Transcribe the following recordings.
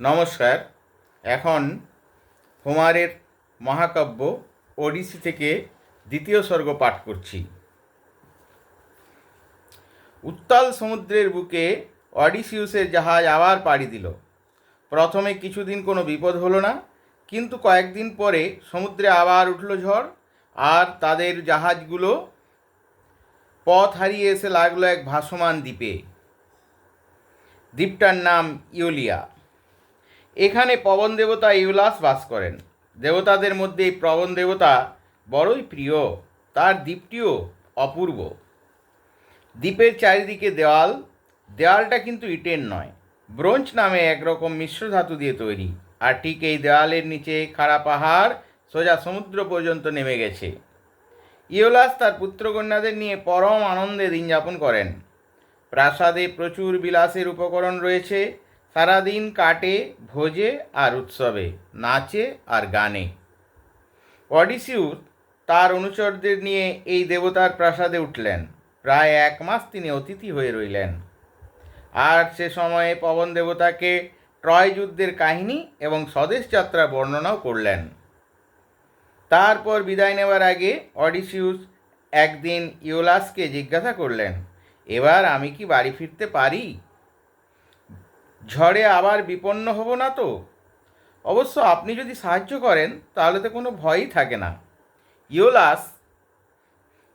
নমস্কার। এখন হোমারের মহাকাব্য ওডিসি থেকে দ্বিতীয় স্বর্গ পাঠ করছি। উত্তাল সমুদ্রের বুকে অডিসিউসের জাহাজ আবার পাড়ি দিল। প্রথমে কিছুদিন কোনো বিপদ হলো না, কিন্তু কয়েকদিন পরে সমুদ্রে আবার উঠল ঝড়, আর তাদের জাহাজগুলো পথ হারিয়ে এসে লাগল এক ভাসমান দ্বীপে। দ্বীপটার নাম ইউলিয়া। এখানে পবন দেবতা ইউলাস বাস করেন। দেবতাদের মধ্যে এই পবন দেবতা বড়ই প্রিয়, তার দ্বীপটিও অপূর্ব। দ্বীপের চারিদিকে দেওয়াল, দেওয়ালটা কিন্তু ইটের নয়, ব্রোঞ্জ নামে একরকম মিশ্র ধাতু দিয়ে তৈরি। আর ঠিক এই দেওয়ালের নিচে খাড়া পাহাড়, সোজা সমুদ্র পর্যন্ত নেমে গেছে। ইওলাস তার পুত্রকন্যাদের নিয়ে পরম আনন্দে দিন যাপন করেন। প্রাসাদে প্রচুর বিলাসের উপকরণ রয়েছে সারাদিন কাটে, ভোজে আর উৎসবে, নাচে আর গানে। অডিসিউস তার অনুচরদের নিয়ে এই দেবতার প্রাসাদে উঠলেন। প্রায় এক মাস তিনি অতিথি হয়ে রইলেন। আর সে সময়ে পবন দেবতাকে ট্রয় যুদ্ধের কাহিনী এবং স্বদেশ যাত্রা বর্ণনাও করলেন। তারপর বিদায় নেওয়ার আগে অডিসিউস একদিন ইওলাসকে জিজ্ঞাসা করলেন, এবার আমি কি বাড়ি ফিরতে পারি? ঝড়ে আবার বিপন্ন হব না তো? অবশ্য আপনি যদি সাহায্য করেন, তাহলে তো কোনো ভয়ই থাকে না। ইওলাস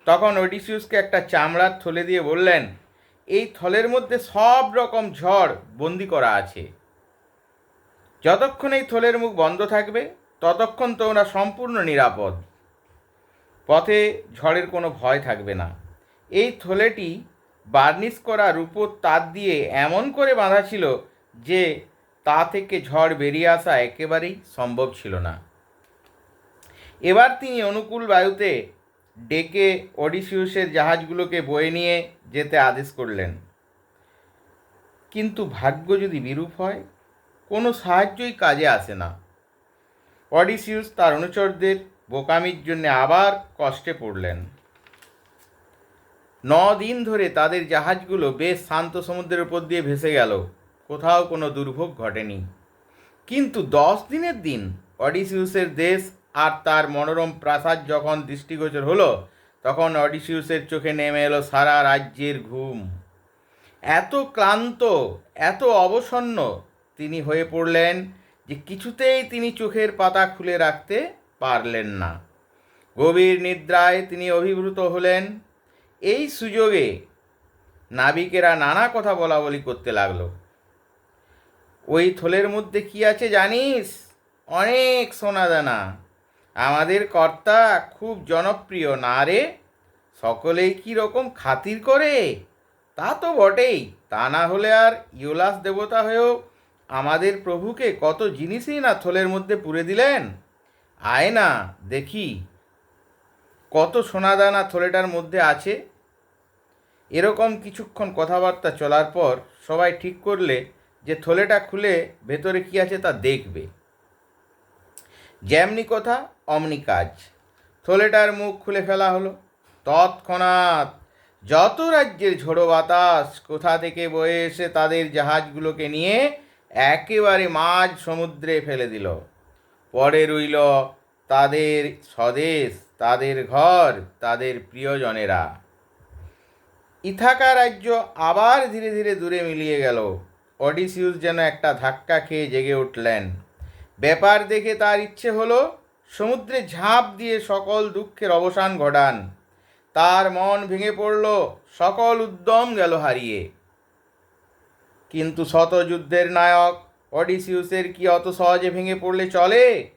তখন ওডিসিউসকে একটা চামড়ার থলে দিয়ে বললেন, এই থলের মধ্যে সব রকম ঝড় বন্দি করা আছে। যতক্ষণ এই থলের মুখ বন্ধ থাকবে, ততক্ষণ তোমরা সম্পূর্ণ নিরাপদ। পথে ঝড়ের কোনো ভয় থাকবে না। এই থলেটি বার্নিশ করা রূপোর তার দিয়ে এমন করে বাঁধা ছিল যে তা থেকে ঝড় বেরিয়ে আসা একেবারেই সম্ভব ছিল না। এবার তিনি অনুকূল বায়ুতে ডেকে অডিসিউসের জাহাজগুলোকে বয়ে নিয়ে যেতে আদেশ করলেন। কিন্তু ভাগ্য যদি বিরূপ হয়, কোনো সাহায্যই কাজে আসে না। অডিসিউস তার অনুচরদের বোকামির জন্য আবার কষ্টে পড়লেন। ন দিন ধরে তাদের জাহাজগুলো বেশ শান্ত সমুদ্রের উপর দিয়ে ভেসে গেল। কোথাও কোনো দুর্ভোগ ঘটেনি। কিন্তু দশ দিনের দিন অডিসিউসের দেশ আর তার মনোরম প্রাসাদ যখন দৃষ্টিগোচর হলো, তখন অডিসিউসের চোখে নেমে এলো সারা রাজ্যের ঘুম। এত ক্লান্ত, এত অবসন্ন তিনি হয়ে পড়লেন যে কিছুতেই তিনি চোখের পাতা খুলে রাখতে পারলেন না। গভীর নিদ্রায় তিনি অভিভূত হলেন। এই সুযোগে নাবিকেরা নানা কথা বলা বলি করতে লাগল। ওই থলের মধ্যে কি আছে জানিস? অনেক সোনা সোনাদানা। আমাদের কর্তা খুব জনপ্রিয়, না রে? সকলেই কি রকম খাতির করে? তা তো বটেই। তা না হলে আর ইউলাস দেবতা হয়েও আমাদের প্রভুকে কত জিনিসই না থলের মধ্যে পুরে দিলেন? আয় না, দেখি কত সোনাদানা থলেটার মধ্যে আছে। এরকম কিছুক্ষণ কথাবার্তা চলার পর সবাই ঠিক করলে যে থলেটা খুলে ভেতরে কি আছে তা দেখবে। যেমনি কথা, অমনি কাজ। থলেটার মুখ খুলে ফেলা হলো। তৎক্ষণাৎ যত রাজ্যের ঝোড়ো বাতাস কোথা থেকে বয়ে এসে তাদের জাহাজগুলোকে নিয়ে একেবারে মাঝ সমুদ্রে ফেলে দিল। পরে রইল তাদের স্বদেশ, তাদের ঘর, তাদের প্রিয়জনেরা। ইথাকা রাজ্য আবার ধীরে ধীরে দূরে মিলিয়ে গেল। অডিসিউস যেন একটা ধাক্কা খেয়ে জেগে উঠলেন। ব্যাপার দেখে তার ইচ্ছে হলো, সমুদ্রে ঝাঁপ দিয়ে সকল দুঃখের অবসান ঘটান। তার মন ভেঙে পড়ল, সকল উদ্যম গেল হারিয়ে। কিন্তু শতযুদ্ধের নায়ক, অডিসিউসের কি অত সহজে ভেঙে পড়লে চলে?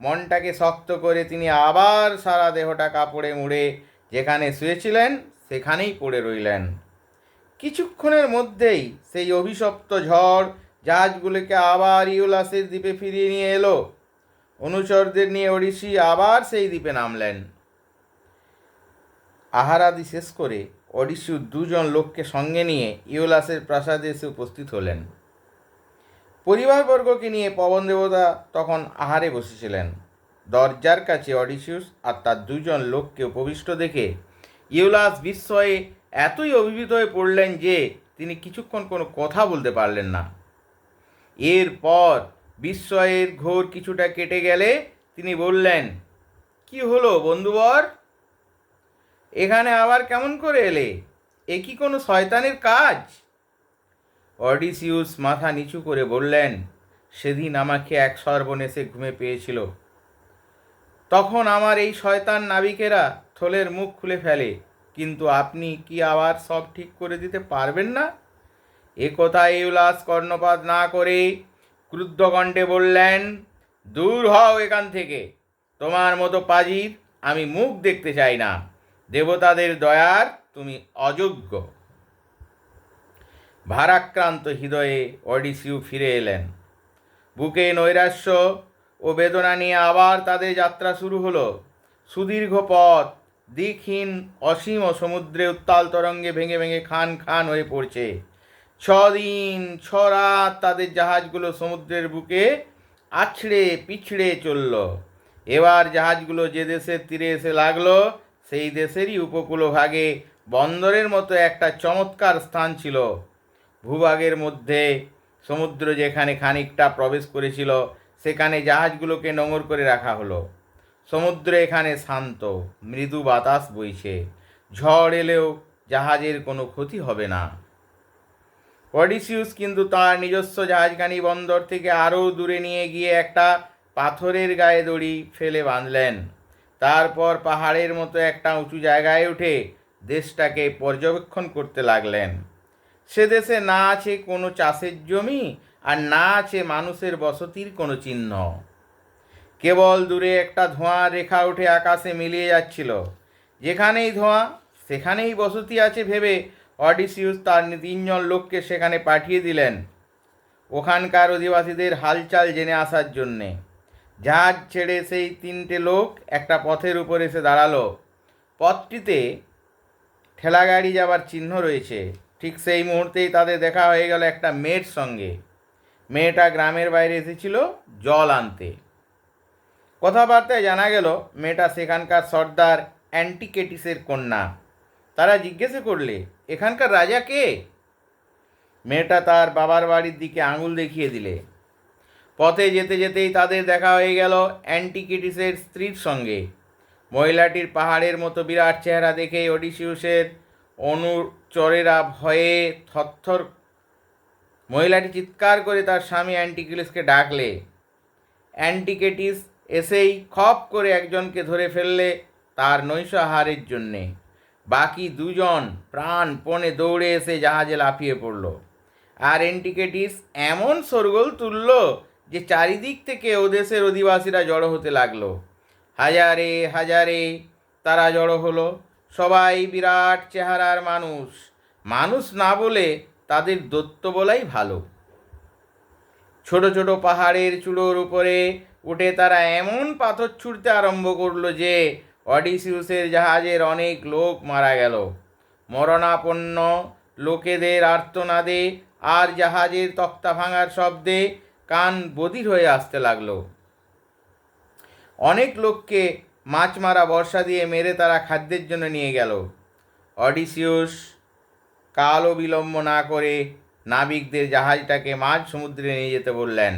মনটাকে শক্ত করে তিনি আবার সারা দেহটা কাপড়ে মুড়ে, যেখানে শুয়েছিলেন, সেখানেই পড়ে রইলেন। কিছুক্ষণের মধ্যেই সেই অভিশপ্ত ঝড় জাহাজগুলিকে আবার ইউলাসের দ্বীপে ফিরিয়ে নিয়ে এলো। অনুচরদের নিয়ে ওড়িশি আবার সেই দ্বীপে নামলেন। আহারাদি শেষ করে অডিসু দুজন লোককে সঙ্গে নিয়ে ইউলাসের প্রাসাদে এসে উপস্থিত হলেন। পরিবারবর্গকে নিয়ে পবন দেবতা তখন আহারে বসেছিলেন। দরজার কাছে অডিসিউস আর তার দুজন লোককে উপবিষ্ট দেখে ইউলাস বিস্ময়ে এতই অভিভূত হয়ে পড়লেন যে তিনি কিছুক্ষণ কোনো কথা বলতে পারলেন না। এরপর বিস্ময়ের ঘোর কিছুটা কেটে গেলে তিনি বললেন, কি হলো বন্ধুবর? এখানে আবার কেমন করে এলে? এ কি কোনো শয়তানের কাজ? অডিসিউস মাথা নিচু করে বললেন, সেদিন আমাকে এক সর্বনেশে ঘুমে পেয়েছিল। তখন আমার এই শয়তান নাবিকেরা থলের মুখ খুলে ফেলে। কিন্তু আপনি কি আবার সব ঠিক করে দিতে পারবেন না? এ কথা ইউলাস কর্ণপাত না করে ক্রুদ্ধকণ্ঠে বললেন, দূর হও এখান থেকে। তোমার মতো পাজির আমি মুখ দেখতে চাই না। দেবতাদের দয়ার তুমি অযোগ্য। ভারাক্রান্ত হৃদয়ে অডিসিউ ফিরে এলেন। বুকে নৈরাশ্য ও বেদনা নিয়ে আবার তাদের যাত্রা শুরু হলো। সুদীর্ঘ পথ দিকহীন অসীম সমুদ্রে উত্তাল তরঙ্গে ভেঙে ভেঙে খান খান হয়ে পড়ছে। ছদিন ছ রাত তাদের জাহাজগুলো সমুদ্রের বুকে আছড়ে পিছড়ে চলল। এবার জাহাজগুলো যে দেশের তীরে এসে লাগল, সেই দেশেরই উপকূলভাগে বন্দরের মতো একটা চমৎকার স্থান ছিল। ভূভাগের মধ্যে সমুদ্র যেখানে খানিকটা প্রবেশ করেছিল, সেখানে জাহাজগুলোকে নোঙর করে রাখা হলো। সমুদ্র এখানে শান্ত, মৃদু বাতাস বইছে। ঝড় এলেও জাহাজের কোনো ক্ষতি হবে না। অডিসিউস কিন্তু তার নিজস্ব জাহাজখানি বন্দর থেকে আরও দূরে নিয়ে গিয়ে একটা পাথরের গায়ে দড়ি ফেলে বাঁধলেন। তারপর পাহাড়ের মতো একটা উঁচু জায়গায় উঠে দেশটাকে পর্যবেক্ষণ করতে লাগলেন। সে দেশে না আছে কোনো চাষের জমি আর না আছে মানুষের বসতির কোনো চিহ্ন। কেবল দূরে একটা ধোঁয়ার রেখা উঠে আকাশে মিলিয়ে যাচ্ছিল। যেখানেই ধোঁয়া, সেখানেই বসতি আছে ভেবে অডিসিউস তার তিনজন লোককে সেখানে পাঠিয়ে দিলেন। ওখানকার অধিবাসীদের হালচাল জেনে আসার জন্যে। জাহাজ ছেড়ে সেই তিনটে লোক একটা পথের উপর এসে দাঁড়াল। পথটিতে ঠেলাগাড়ি যাবার চিহ্ন রয়েছে। ঠিক সেই মুহূর্তেই তাদের দেখা হয়ে গেল একটা মেয়ের সঙ্গে। মেয়েটা গ্রামের বাইরে এসেছিল জল আনতে। কথাবার্তায় জানা গেল, মেয়েটা সেখানকার সর্দার অ্যান্টিকেটিসের কন্যা। তারা জিজ্ঞেসে করলে, এখানকার রাজা কে? মেয়েটা তার বাবার বাড়ির দিকে আঙুল দেখিয়ে দিলে। পথে যেতে যেতেই তাদের দেখা হয়ে গেল অ্যান্টিকেটিসের স্ত্রীর সঙ্গে। মহিলাটির পাহাড়ের মতো বিরাট চেহারা দেখে ওডিসিউসের অনুচরেরা ভয়ে থরথর মহিলাটি চিৎকার করে তার স্বামী অ্যান্টিকিলিসকে ডাকলে। অ্যান্টিকেটিস এসেই খপ করে একজনকে ধরে ফেললে তার নৈশাহারের জন্যে। বাকি দুজন প্রাণপণে দৌড়ে এসে জাহাজে লাফিয়ে পড়ল। আর অ্যান্টিকেটিস এমন সরগোল তুলল যে চারিদিক থেকে ওদেশের অধিবাসীরা জড়ো হতে লাগল। হাজারে হাজারে তারা জড়ো হলো। সবাই বিরাট চেহারার মানুষ। মানুষ না বলে তাদের দত্ত বলাই ভালো। ছোট ছোট পাহাড়ের চূড়োর উপরে উঠে তারা এমন পাথর ছুঁড়তে আরম্ভ করল যে অডিসিউসের জাহাজের অনেক লোক মারা গেল। মরণাপন্ন লোকেদের আর্তনাদে আর জাহাজের তক্তা ভাঙার শব্দে কান বধির হয়ে আসতে লাগল। অনেক লোককে মাছ মারা বর্ষা দিয়ে মেরে তারা খাদ্যের জন্য নিয়ে গেল। অডিসিউস কালও বিলম্ব না করে নাবিকদের জাহাজটাকে মাঝ সমুদ্রে নিয়ে যেতে বললেন।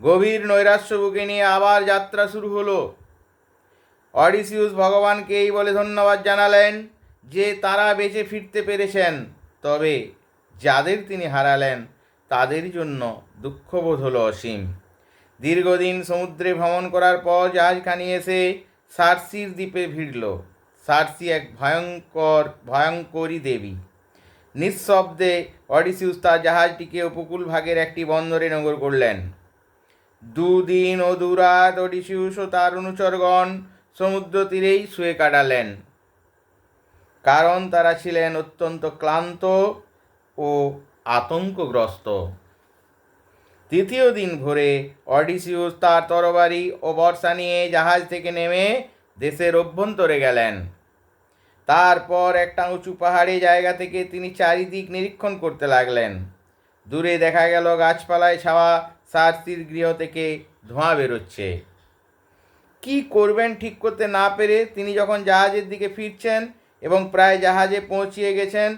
গভীর নৈরাশ্য বুকে নিয়ে আবার যাত্রা শুরু হলো। অডিসিউস ভগবানকে এই বলে ধন্যবাদ জানালেন যে তারা বেঁচে ফিরতে পেরেছেন। তবে যাদের তিনি হারালেন, তাদের জন্য দুঃখবোধ হলো অসীম। দীর্ঘদিন সমুদ্রে ভ্রমণ করার পর জাহাজখানি এসে সার্সির দ্বীপে ভিড়ল। সার্সি এক ভয়ঙ্কর, ভয়ঙ্করী দেবী। নিঃশব্দে অডিসিউস তার জাহাজটিকে উপকূল ভাগের একটি বন্দরে নগর করলেন। দুদিন ও দুরাত অডিসিউস ও তার অনুচরগণ সমুদ্র তীরেই শুয়ে কাটালেন। কারণ তারা ছিলেন অত্যন্ত ক্লান্ত ও আতঙ্কগ্রস্ত। তৃতীয় দিন ভোরে অডিসিউস তার তরবারি ও বর্ষা নিয়ে জাহাজ থেকে নেমে দেশের অভ্যন্তরে গেলেন। তারপর একটা উঁচু পাহাড়ি জায়গা থেকে তিনি চারিদিক নিরীক্ষণ করতে লাগলেন। দূরে দেখা গেল গাছপালায় ছাওয়া সার্সির গৃহ থেকে ধোঁয়া বেরোচ্ছে। কি করবেন ঠিক করতে না পেরে তিনি যখন জাহাজের দিকে ফিরছেন এবং প্রায় জাহাজে পৌঁছিয়ে গেছেন,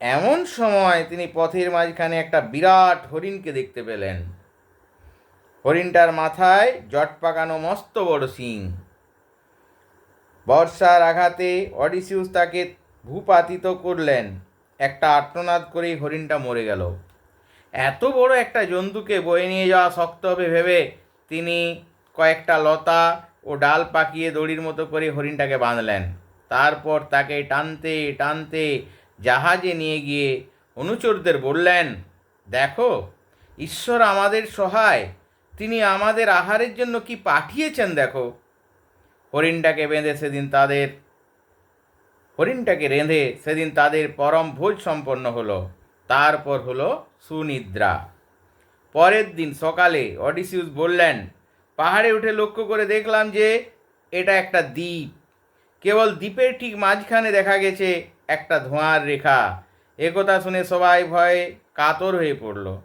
এমন সময় তিনি পথের মাঝখানে একটা বিরাট হরিণকে দেখতে পেলেন। হরিণটার মাথায় জট পাকানো মস্ত বড় শিং। বর্ষার আঘাতে অডিসিউস তাকে ভূপাতিত করলেন। একটা আর্তনাদ করেই হরিণটা মরে গেল। এত বড় একটা জন্তুকে বয়ে নিয়ে যাওয়া শক্ত হবে ভেবে তিনি কয়েকটা লতা ও ডাল পাকিয়ে দড়ির মতো করে হরিণটাকে বাঁধলেন। তারপর তাকে টানতে টানতে জাহাজে নিয়ে গিয়ে অনুচরদের বললেন, দেখো, ঈশ্বর আমাদের সহায়, তিনি আমাদের আহারের জন্য কি পাঠিয়েছেন দেখো? হরিণটাকে বেঁধে সেদিন তাদের, হরিণটাকে রেঁধে সেদিন তাদের পরম ভোজ সম্পন্ন হলো। তারপর হলো সুনিদ্রা। পরের দিন সকালে অডিসিউস বললেন, পাহাড়ে উঠে লক্ষ্য করে দেখলাম যে এটা একটা দ্বীপ। কেবল দ্বীপের ঠিক মাঝখানে দেখা গেছে একটা ধোঁয়ার রেখা। একথা শুনে সবাই ভয়ে কাতর হয়ে পড়ল।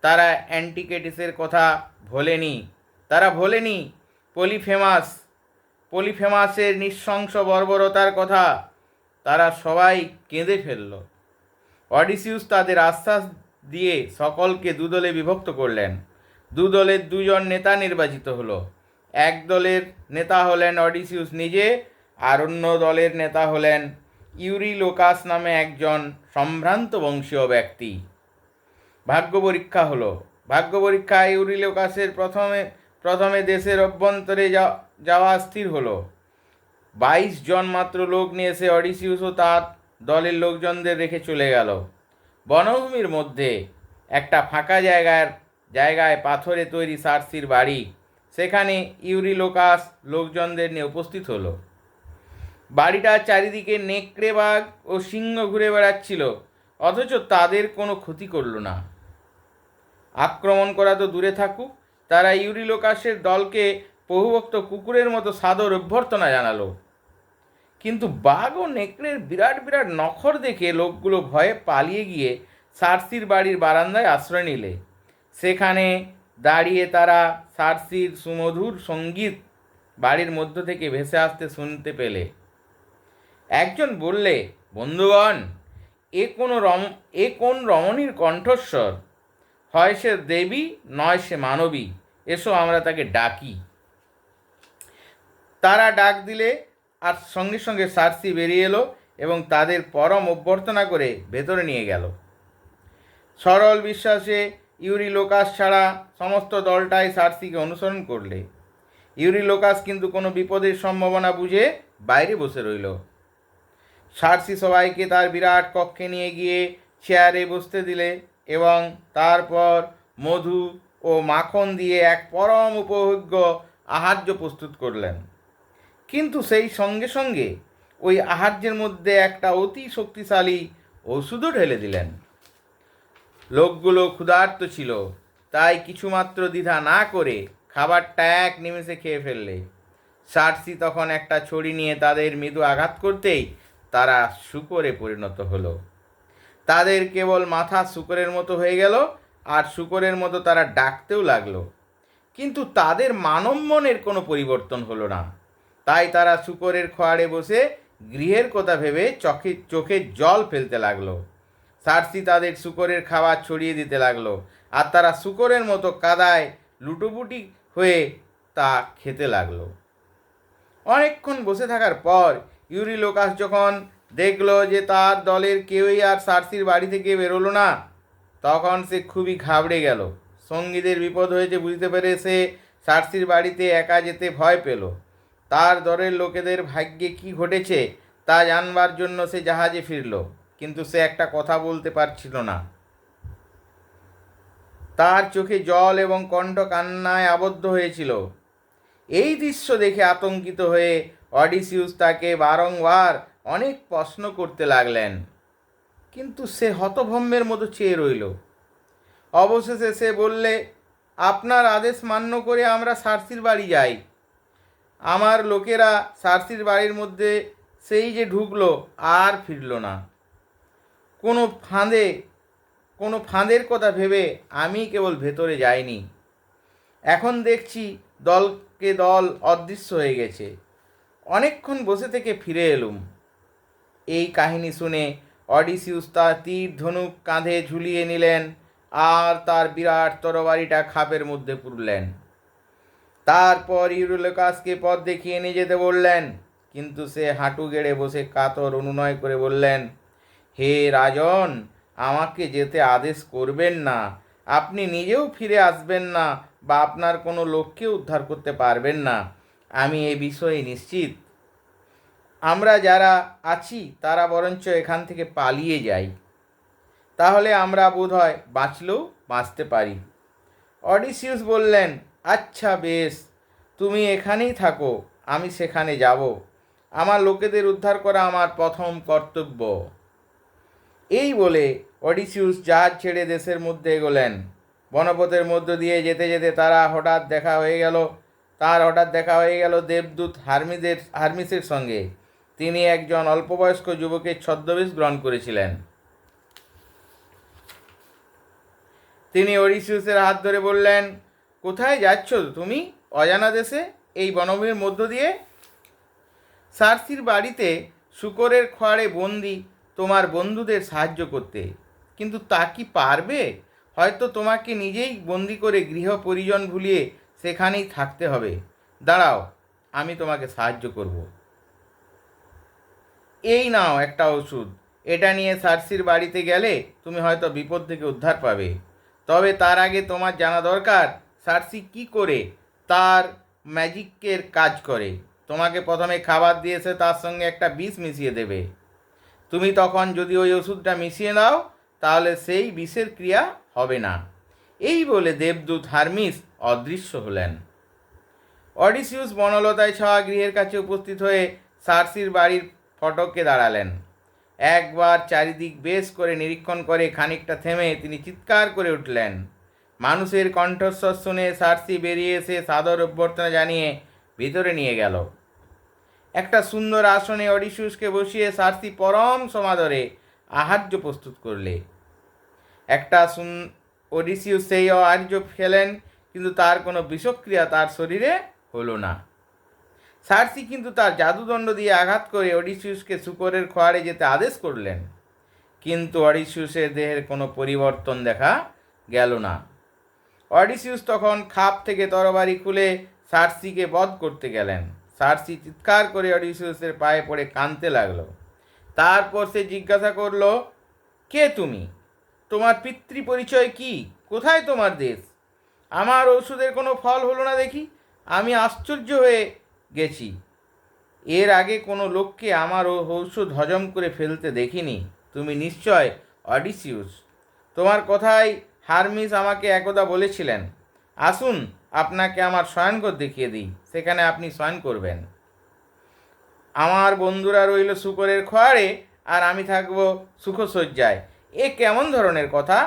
তারা অ্যান্টিকেটিসের কথা ভোলেনি। তারা ভোলেনি, পলিফেমাস, পলিফেমাসের নৃশংস বর্বরতার কথা। তারা সবাই কেঁদে ফেলল। অডিসিউস তাদের আশ্বাস দিয়ে সকলকে দুদলে বিভক্ত করলেন। দুদলের দুজন নেতা নির্বাচিত হলো। এক দলের নেতা হলেন অডিসিউস নিজে, আর অন্য দলের নেতা হলেন ইউরিলোকাস নামে একজন সম্ভ্রান্ত বংশীয় ব্যক্তি। ভাগ্য পরীক্ষা হলো। ভাগ্য পরীক্ষায় ইউরিলোকাসের প্রথমে প্রথমে দেশের অভ্যন্তরে যাওয়া স্থির হলো। বাইশ জন মাত্র লোক নিয়ে এসে অডিসিউসও তার দলের লোকজনদের রেখে চলে গেল। বনভূমির মধ্যে একটা ফাঁকা জায়গার, জায়গায় পাথরে তৈরি সার্সির বাড়ি। সেখানে ইউরিলোকাস লোকজনদের নিয়ে উপস্থিত হলো। বাড়িটার চারিদিকে নেকড়ে বাঘ ও সিংহ ঘুরে বেড়াচ্ছিল, অথচ তাদের কোনো ক্ষতি করল না। আক্রমণ করা তো দূরে থাকুক, তারা ইউরিলোকাসের দলকে প্রভুভক্ত কুকুরের মতো সাদর অভ্যর্থনা জানালো। কিন্তু বাঘ ও নেকড়ের বিরাট বিরাট নখর দেখে লোকগুলো ভয়ে পালিয়ে গিয়ে সার্সির বাড়ির বারান্দায় আশ্রয় নিলে। সেখানে দাঁড়িয়ে তারা সার্সির সুমধুর সংগীত বাড়ির মধ্য থেকে ভেসে আসতে শুনতে পেলে। একজন বললে, বন্ধুগণ, এ কোনো রম, এ কোন রমণীর কণ্ঠস্বর? হয় সে দেবী, নয় সে মানবী, এসো আমরা তাকে ডাকি। তারা ডাক দিলে আর সঙ্গে সঙ্গে সার্সি বেরিয়ে এলো এবং তাদের পরম অভ্যর্থনা করে ভেতরে নিয়ে গেল। সরল বিশ্বাসে ইউরিলোকাস ছাড়া সমস্ত দলটাই সার্সিকে অনুসরণ করলে। ইউরিলোকাস কিন্তু কোনো বিপদের সম্ভাবনা বুঝে বাইরে বসে রইল। সার্সি সবাইকে তার বিরাট কক্ষে নিয়ে গিয়ে চেয়ারে বসতে দিলে এবং তারপর মধু ও মাখন দিয়ে এক পরম উপভোগ্য আহার্য প্রস্তুত করলেন। কিন্তু সেই সঙ্গে সঙ্গে ওই আহার্যের মধ্যে একটা অতি শক্তিশালী ওষুধও ঢেলে দিলেন। লোকগুলো ক্ষুধার্ত ছিল, তাই কিছুমাত্র দ্বিধা না করে খাবারটা এক নিমেষে খেয়ে ফেললে। সার্সি তখন একটা ছড়ি নিয়ে তাদের মৃদু আঘাত করতেই তারা শুকরে পরিণত হলো। তাদের কেবল মাথা শুকরের মতো হয়ে গেল আর শুকরের মতো তারা ডাকতেও লাগল। কিন্তু তাদের মানব মনের কোনো পরিবর্তন হলো না। তাই তারা শুকরের খোয়াড়ে বসে গৃহের কথা ভেবে চোখে চোখে জল ফেলতে লাগল। সার্সি তাদের শুকরের খাবার ছড়িয়ে দিতে লাগল আর তারা শুকরের মতো কাদায় লুটোপুটি হয়ে তা খেতে লাগল। অনেকক্ষণ বসে থাকার পর ইউরিলোকাস যখন দেখল যে তার দলের কেউই আর সার্সির বাড়ি থেকে বেরোলো না, তখন সে খুবই ঘাবড়ে গেল। সঙ্গীদের বিপদ হয়েছে বুঝতে পেরে সে সার্সির বাড়িতে একা যেতে ভয় পেল। তার দরের লোকেদের ভাগ্যে কি ঘটেছে তা জানবার জন্য সে জাহাজে ফিরল, কিন্তু সে একটা কথা বলতে পারছিল না। তার চোখে জল এবং কণ্ঠ কান্নায় আবদ্ধ হয়েছিল। এই দৃশ্য দেখে আতঙ্কিত হয়ে অডিসিউস তাকে বারংবার অনেক প্রশ্ন করতে লাগলেন, কিন্তু সে হতভম্বের মতো চেয়ে রইল। অবশেষে সে বললে, আপনার আদেশ মান্য করে আমরা সার্সির বাড়ি যাই। আমার লোকেরা সার্সির বাড়ির মধ্যে সেই যে ঢুকলো আর ফিরল না। কোনো ফাঁদে, কোনো ফাঁদের কথা ভেবে আমি কেবল ভেতরে যাইনি। এখন দেখছি দলকে দল অদৃশ্য হয়ে গেছে। অনেকক্ষণ বসে থেকে ফিরে এলুম। এই কাহিনী শুনে অডিসিউস তার তীর ধনুক কাঁধে ঝুলিয়ে নিলেন আর তার বিরাট তরবারিটা খাপের মধ্যে পুরলেন। তারপর ইউরোলেকাসকে পথ দেখিয়ে নিয়ে যেতে বললেন, কিন্তু সে হাঁটু গেড়ে বসে কাতর অনুনয় করে বললেন, হে রাজন, আমাকে যেতে আদেশ করবেন না। আপনি নিজেও ফিরে আসবেন না বা আপনার কোনো লোককে উদ্ধার করতে পারবেন না। আমি এ বিষয়ে নিশ্চিত। আমরা যারা আছি, তারা বরঞ্চ এখান থেকে পালিয়ে যাই। তাহলে আমরা বোধ হয় বাঁচলেও বাঁচতে পারি। অডিসিউস বললেন আচ্ছা বেশ, তুমি এখানেই থাকো, আমি সেখানে যাব। আমার লোকেদের উদ্ধার করা আমার প্রথম কর্তব্য। এই বলে অডিসিউস জাহাজ ছেড়ে দেশের মধ্যে এগোলেন। বনপথের মধ্য দিয়ে যেতে যেতে তারা হঠাৎ দেখা হয়ে গেল, তার হঠাৎ দেখা হয়ে গেল দেবদূত হার্মিদের, হার্মিসের সঙ্গে। তিনি একজন অল্পবয়স্ক যুবকের ছদ্মবেশ গ্রহণ করেছিলেন। তিনি অরিসিউসের হাত ধরে বললেন কোথায় যাচ্ছ তুমি? অজানা দেশে, এই বনভূমির মধ্য দিয়ে? সার্সির বাড়িতে শুকরের খোয়ারে বন্দি তোমার বন্ধুদের সাহায্য করতে। কিন্তু তা কি পারবে? হয়তো তোমাকে নিজেই বন্দি করে গৃহ পরিজন ভুলিয়ে সেখানেই থাকতে হবে। দাঁড়াও, আমি তোমাকে সাহায্য করব। এই নাও একটা ওষুধ। এটা নিয়ে সার্সির বাড়িতে গেলে তুমি হয়তো বিপদ থেকে উদ্ধার পাবে। তবে তার আগে তোমার জানা দরকার সার্সি কি করে তার ম্যাজিকের কাজ করে? তোমাকে প্রথমে খাবার দিয়েছে, তার সঙ্গে একটা বিষ মিশিয়ে দেবে। তুমি তখন যদি ওই ওষুধটা মিশিয়ে দাও তাহলে সেই বিষের ক্রিয়া হবে না। এই বলে দেবদূত হারমিস অদৃশ্য হলেন। অডিসিউস বনলতায় ছাওয়া গৃহের কাছে উপস্থিত হয়ে সার্সির বাড়ির ফটকে দাঁড়ালেন। একবার চারিদিক বেশ করে নিরীক্ষণ করে খানিকটা থেমে তিনি চিৎকার করে উঠলেন। মানুষের কণ্ঠস্বর শুনে সার্সি বেরিয়ে এসে সাদর অভ্যর্থনা জানিয়ে ভিতরে নিয়ে গেল। একটা সুন্দর আসনে অডিসিউসকে বসিয়ে সার্সি পরম সমাদরে আহার্য প্রস্তুত করলে। একটা সুন ওডিসিউস সেই আহার্য খেলেন, কিন্তু তার কোনো বিষক্রিয়া তার শরীরে হলো না। সার্সি কিন্তু তার জাদুদণ্ড দিয়ে আঘাত করে অডিসিউসকে শুকরের খোয়ারে যেতে আদেশ করলেন। কিন্তু অডিসিউসের দেহের কোনো পরিবর্তন দেখা গেল না। অডিসিউস তখন খাপ থেকে তরবারি খুলে সার্সিকে বধ করতে গেলেন। সার্সি চিৎকার করে অডিসিউসের পায়ে পড়ে কাঁদতে লাগল। তারপর সে জিজ্ঞাসা করল, কে তুমি? তোমার পিতৃ পরিচয় কি? কোথায় তোমার দেশ? আমার ওষুধের কোনো ফল হলো না দেখি? আমি আশ্চর্য হয়ে গেছি। এর আগে কোনো লোককে আমার ঔষধ হজম করে ফেলতে দেখিনি। তুমি নিশ্চয় অডিসিউস। তোমার কথাই হারমিস আমাকে একদা বলেছিলেন, আসুন, আপনাকে আমার শয়নঘর দেখিয়ে দিই, সেখানে আপনি শয়ন করবেন। আমার বন্ধুরা রইল শুকরের খোয়ারে, আর আমি থাকব সুখসজ্জায় এ কেমন ধরনের কথা?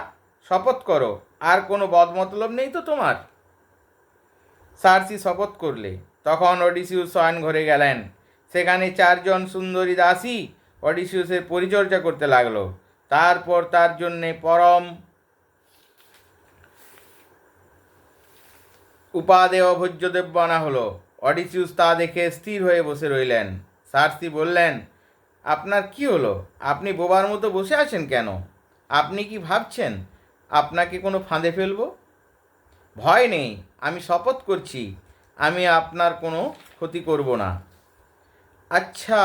শপথ করো, আর কোনো বদমতলব নেই তো তোমার? সার্সি শপথ করলে। তখন অডিসিউস শয়ন ঘরে গেলেন। সেখানে চারজন সুন্দরী দাসী অডিসিউসের পরিচর্যা করতে লাগল। তারপর তার জন্যে পরম উপাদেয় ভোজ্যদেব বানা হলো। অডিসিউস তা দেখে স্থির হয়ে বসে রইলেন। সার্সি বললেন, আপনার কি হলো? আপনি বোবার মতো বসে আছেন কেন? আপনি কি ভাবছেন আপনাকে কোনো ফাঁদে ফেলব? ভয় নেই, আমি শপথ করছি, আমি আপনার কোনো ক্ষতি করব না। আচ্ছা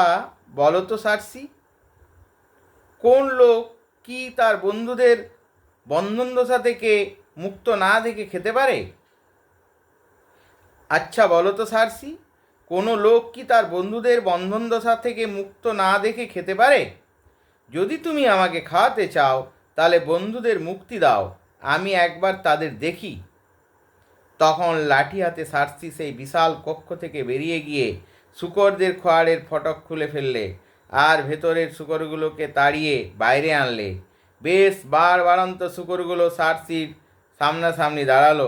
বলো তো সার্সি, কোন লোক কি তার বন্ধুদের বন্ধন দশা থেকে মুক্ত না দেখে খেতে পারে? আচ্ছা বলো তো সার্সি, কোনো লোক কি তার বন্ধুদের বন্ধন দশা থেকে মুক্ত না দেখে খেতে পারে? যদি তুমি আমাকে খাওয়াতে চাও, তাহলে বন্ধুদের মুক্তি দাও, আমি একবার তাদের দেখি। তখন লাঠি হাতে সার্সি সেই বিশাল কক্ষ থেকে বেরিয়ে গিয়ে শুকরদের খোয়ারের ফটক খুলে ফেললে আর ভেতরের শুকরগুলোকে তাড়িয়ে বাইরে আনলে। বেশ বার বারান্ত শুকরগুলো সার্সির সামনাসামনি দাঁড়াল।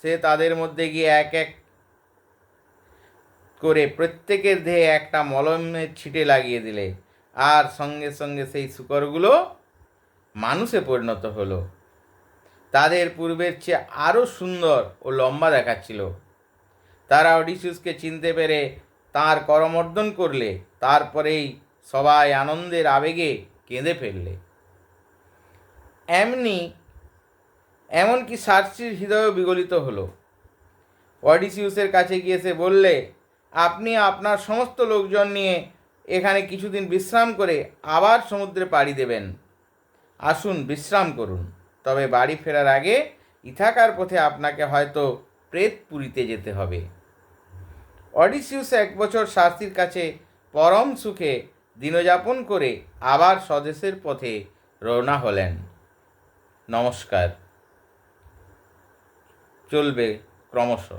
সে তাদের মধ্যে গিয়ে এক এক করে প্রত্যেকের দেহে একটা মলমের ছিটে লাগিয়ে দিলে। আর সঙ্গে সঙ্গে সেই শুকরগুলো মানুষে পরিণত হলো। তাদের পূর্বের চেয়ে আরও সুন্দর ও লম্বা দেখাচ্ছিল। তারা অডিসিউসকে চিনতে পেরে তার করমর্দন করলে, তারপরেই সবাই আনন্দের আবেগে কেঁদে ফেললে। এমনি এমনকি সার্সির হৃদয়ও বিগলিত হলো। অডিসিউসের কাছে গিয়ে সে বললে আপনি আপনার সমস্ত লোকজন নিয়ে এখানে কিছুদিন বিশ্রাম করে আবার সমুদ্রে পাড়ি দেবেন। আসুন, বিশ্রাম করুন। তবে বাড়ি ফেরার আগে ইথাকার পথে আপনাকে হয়তো প্রেতপুরীতে যেতে হবে। অডিসিউস এক বছর শাস্তির কাছে পরম সুখে দিনযাপন করে আবার স্বদেশের পথে রওনা হলেন। নমস্কার। চলবে ক্রমশ।